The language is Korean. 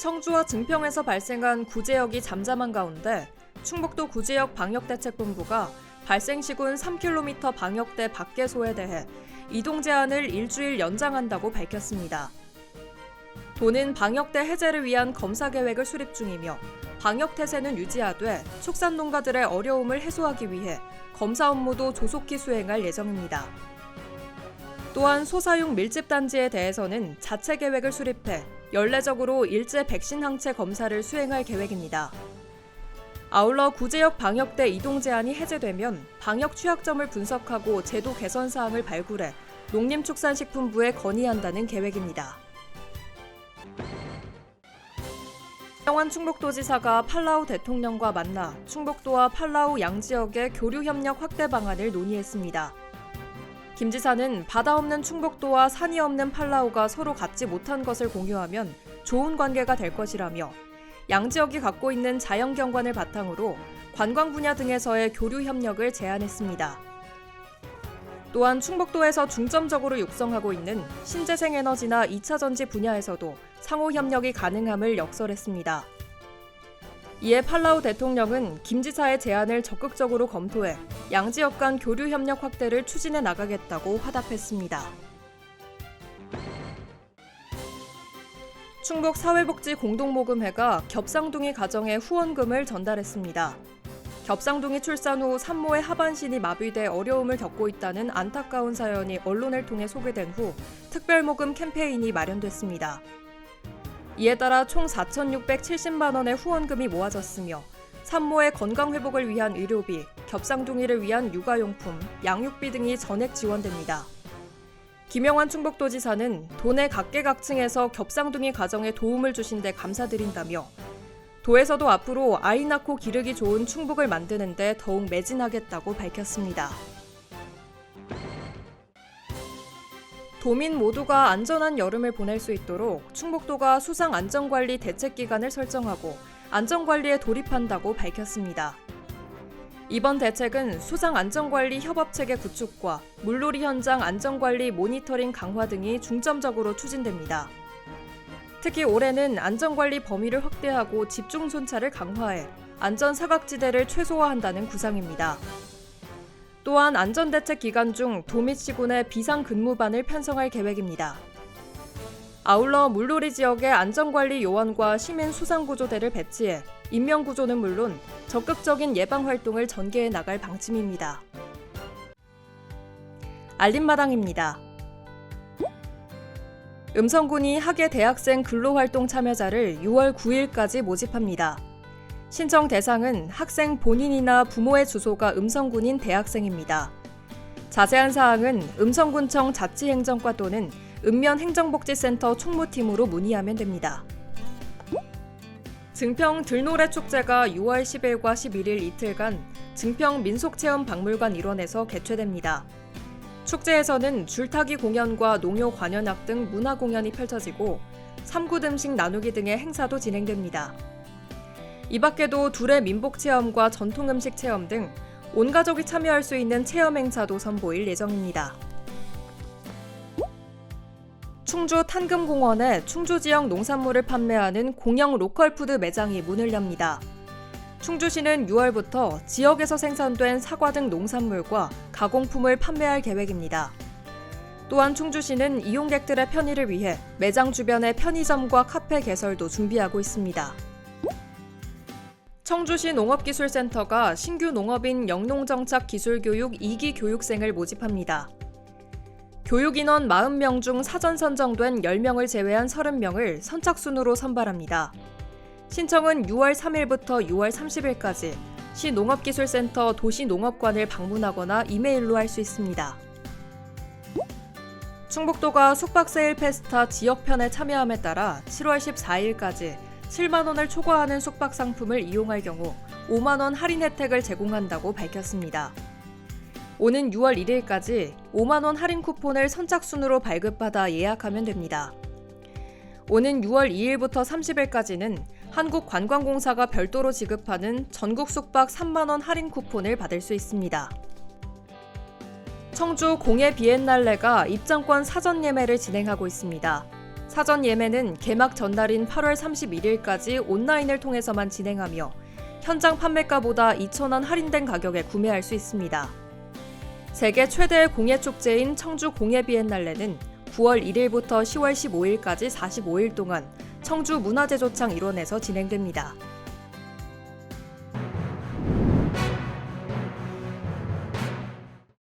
청주와 증평에서 발생한 구제역이 잠잠한 가운데 충북도 구제역 방역대책본부가 발생 시군 3km 방역대 밖에소에 대해 이동 제한을 일주일 연장한다고 밝혔습니다. 도는 방역대 해제를 위한 검사 계획을 수립 중이며 방역 태세는 유지하되 축산 농가들의 어려움을 해소하기 위해 검사 업무도 조속히 수행할 예정입니다. 또한 소사용 밀집 단지에 대해서는 자체 계획을 수립해 연례적으로 일제 백신 항체 검사를 수행할 계획입니다. 아울러 구제역 방역대 이동 제한이 해제되면 방역 취약점을 분석하고 제도 개선 사항을 발굴해 농림축산식품부에 건의한다는 계획입니다. 영환 충북도지사가 팔라우 대통령과 만나 충북도와 팔라우 양 지역의 교류 협력 확대 방안을 논의했습니다. 김 지사는 바다 없는 충북도와 산이 없는 팔라우가 서로 갖지 못한 것을 공유하면 좋은 관계가 될 것이라며 양지역이 갖고 있는 자연 경관을 바탕으로 관광 분야 등에서의 교류 협력을 제안했습니다. 또한 충북도에서 중점적으로 육성하고 있는 신재생 에너지나 2차 전지 분야에서도 상호 협력이 가능함을 역설했습니다. 이에 팔라우 대통령은 김 지사의 제안을 적극적으로 검토해 양 지역 간 교류 협력 확대를 추진해 나가겠다고 화답했습니다. 충북 사회복지 공동모금회가 겹상둥이 가정에 후원금을 전달했습니다. 겹상둥이 출산 후 산모의 하반신이 마비돼 어려움을 겪고 있다는 안타까운 사연이 언론을 통해 소개된 후 특별모금 캠페인이 마련됐습니다. 이에 따라 총 4,670만 원의 후원금이 모아졌으며 산모의 건강 회복을 위한 의료비, 겹상둥이를 위한 육아용품, 양육비 등이 전액 지원됩니다. 김영환 충북도지사는 도내 각계각층에서 겹상둥이 가정에 도움을 주신 데 감사드린다며 도에서도 앞으로 아이 낳고 기르기 좋은 충북을 만드는 데 더욱 매진하겠다고 밝혔습니다. 도민 모두가 안전한 여름을 보낼 수 있도록 충북도가 수상 안전관리 대책 기간을 설정하고 안전관리에 돌입한다고 밝혔습니다. 이번 대책은 수상 안전관리 협업 체계 구축과 물놀이 현장 안전관리 모니터링 강화 등이 중점적으로 추진됩니다. 특히 올해는 안전관리 범위를 확대하고 집중 손차를 강화해 안전 사각지대를 최소화한다는 구상입니다. 또한 안전대책 기간 중 도민 시군의 비상 근무반을 편성할 계획입니다. 아울러 물놀이 지역의 안전관리 요원과 시민 수상구조대를 배치해 인명구조는 물론 적극적인 예방 활동을 전개해 나갈 방침입니다. 알림마당입니다. 음성군이 학예 대학생 근로활동 참여자를 6월 9일까지 모집합니다. 신청 대상은 학생 본인이나 부모의 주소가 음성군인 대학생입니다. 자세한 사항은 음성군청 자치행정과 또는 읍면행정복지센터 총무팀으로 문의하면 됩니다. 증평 들노래 축제가 6월 10일과 11일 이틀간 증평 민속체험박물관 일원에서 개최됩니다. 축제에서는 줄타기 공연과 농요 관현악 등 문화 공연이 펼쳐지고 삼굿 음식 나누기 등의 행사도 진행됩니다. 이 밖에도 둘의 민복 체험과 전통 음식 체험 등 온 가족이 참여할 수 있는 체험 행사도 선보일 예정입니다. 충주 탄금공원에 충주 지역 농산물을 판매하는 공영 로컬푸드 매장이 문을 엽니다. 충주시는 6월부터 지역에서 생산된 사과 등 농산물과 가공품을 판매할 계획입니다. 또한 충주시는 이용객들의 편의를 위해 매장 주변에 편의점과 카페 개설도 준비하고 있습니다. 청주시 농업기술센터가 신규 농업인 영농정착 기술교육 2기 교육생을 모집합니다. 교육인원 40명 중 사전 선정된 10명을 제외한 30명을 선착순으로 선발합니다. 신청은 6월 3일부터 6월 30일까지 시 농업기술센터 도시농업관을 방문하거나 이메일로 할 수 있습니다. 충북도가 숙박세일 페스타 지역편에 참여함에 따라 7월 14일까지 7만 원을 초과하는 숙박 상품을 이용할 경우 5만 원 할인 혜택을 제공한다고 밝혔습니다. 오는 6월 1일까지 5만 원 할인 쿠폰을 선착순으로 발급받아 예약하면 됩니다. 오는 6월 2일부터 30일까지는 한국관광공사가 별도로 지급하는 전국 숙박 3만 원 할인 쿠폰을 받을 수 있습니다. 청주 공예 비엔날레가 입장권 사전 예매를 진행하고 있습니다. 사전 예매는 개막 전날인 8월 31일까지 온라인을 통해서만 진행하며 현장 판매가보다 2,000원 할인된 가격에 구매할 수 있습니다. 세계 최대의 공예 축제인 청주 공예 비엔날레는 9월 1일부터 10월 15일까지 45일 동안 청주 문화제조창 일원에서 진행됩니다.